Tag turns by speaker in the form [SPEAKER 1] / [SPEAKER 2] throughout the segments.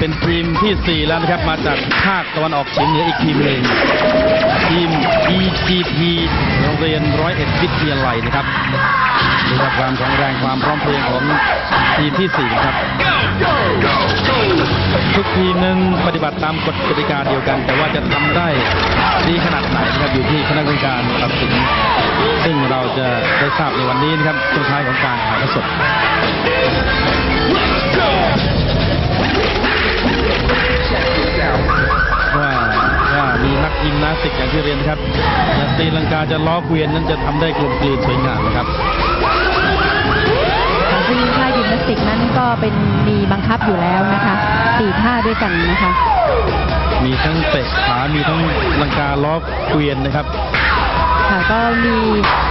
[SPEAKER 1] เป็นทีมที่ 4 แล้วนะครับ มาจากภาคตะวันออกเฉียงเหนืออีกทีมหนึ่งทีม EGP โรงเรียนร้อยเอ็ดวิทยาลัยนะครับดูจากความแข็งแรงความพร้อมเพรียงของทีมที่ 4 ครับ ทุกทีมนึ่งปฏิบัติตามกฎกติกาเดียวกัน แต่ว่าจะทำได้ดีขนาดไหนนะครับอยู่ที่คณะกรรมการตัดสิน ซึ่งเราจะได้ทราบในวันนี้นะครับช่วงท้ายของการถ่ายทอดสดว่า ที่เรียนนะครับจะตีลังกาจะล้อเกวียนนั้นจะทำได้กลมกลืนสวยงามนะครับ
[SPEAKER 2] ค่ะซึ่งท่ายิมนาสติกนั้นก็เป็นมีบังคับอยู่แล้วนะคะสี่ท่าด้วยกันนะคะ
[SPEAKER 1] มีทั้งเตะขา มีทั้งลังกาล้อเกวียนนะครับ
[SPEAKER 2] ค่ะ ก็มี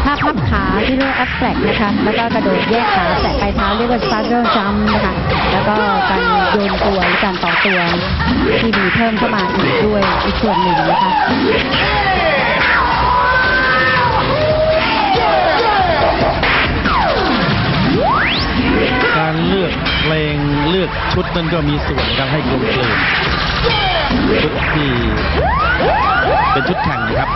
[SPEAKER 2] ท่าพับขาที่เรียกว่า abstract นะคะ แล้วก็กระโดดแยกขาแตะปลายเท้าเรียกว่า starter jump นะคะ แล้วก็การโยนตัวหรือการต่อตัวที่มีเพิ่มเข้ามาอีกด้วยอีกส่วนหนึ่งนะคะ
[SPEAKER 1] การเลือกเพลงเลือกชุดนั้นก็มีส่วนในการให้กลมกลืนชุดที่เป็นชุดแข่งนะครับ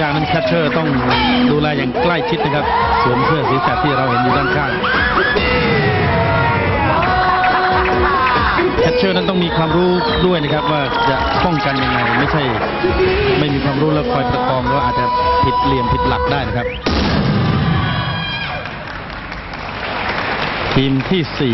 [SPEAKER 1] ยากๆนั้นแคชเชอร์ต้องดูแลอย่างใกล้ชิดนะครับสวมเสื้อสีแสดที่เราเห็นอยู่ด้านข้างแคชเชอร์นั้นต้องมีความรู้ด้วยนะครับว่าจะป้องกันยังไงไม่ใช่ ไม่มีความรู้แล้วคอยประคองก็อาจจะผิดเหลี่ยมผิดหลักได้นะครับ ทีมที่สี่